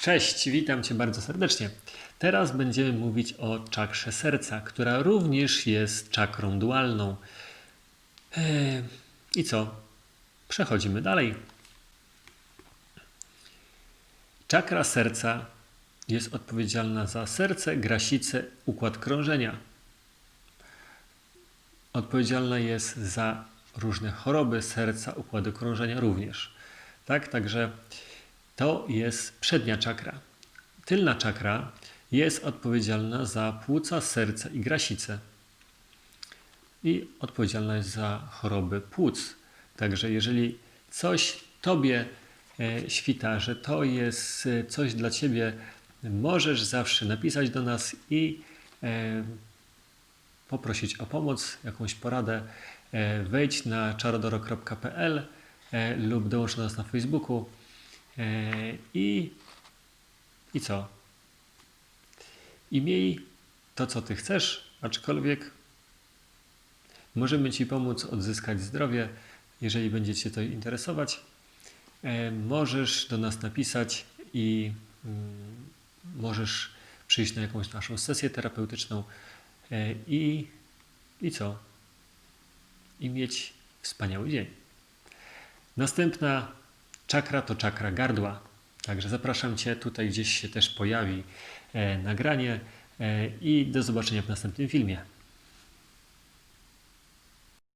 Cześć, witam Cię bardzo serdecznie. Teraz będziemy mówić o czakrze serca, która również jest czakrą dualną. Eee, I co? Przechodzimy dalej. Czakra serca jest odpowiedzialna za serce, grasicę, układ krążenia. Odpowiedzialna jest za różne choroby serca, układu krążenia również. Tak, także to jest przednia czakra. Tylna czakra jest odpowiedzialna za płuca, serce i grasicę. I odpowiedzialna jest za choroby płuc. Także jeżeli coś Tobie e, świta, że to jest e, coś dla Ciebie, możesz zawsze napisać do nas i e, poprosić o pomoc, jakąś poradę. Wejdź na czarodoro.pl lub dołącz do nas na Facebooku. E, I, I co? I miej to, co Ty chcesz, aczkolwiek możemy Ci pomóc odzyskać zdrowie, jeżeli będzie Cię to interesować. E, Możesz do nas napisać i mm, możesz przyjść na jakąś naszą sesję terapeutyczną e, i, i co? I mieć wspaniały dzień. Następna czakra to czakra gardła. Także zapraszam Cię, tutaj gdzieś się też pojawi e, nagranie e, i do zobaczenia w następnym filmie.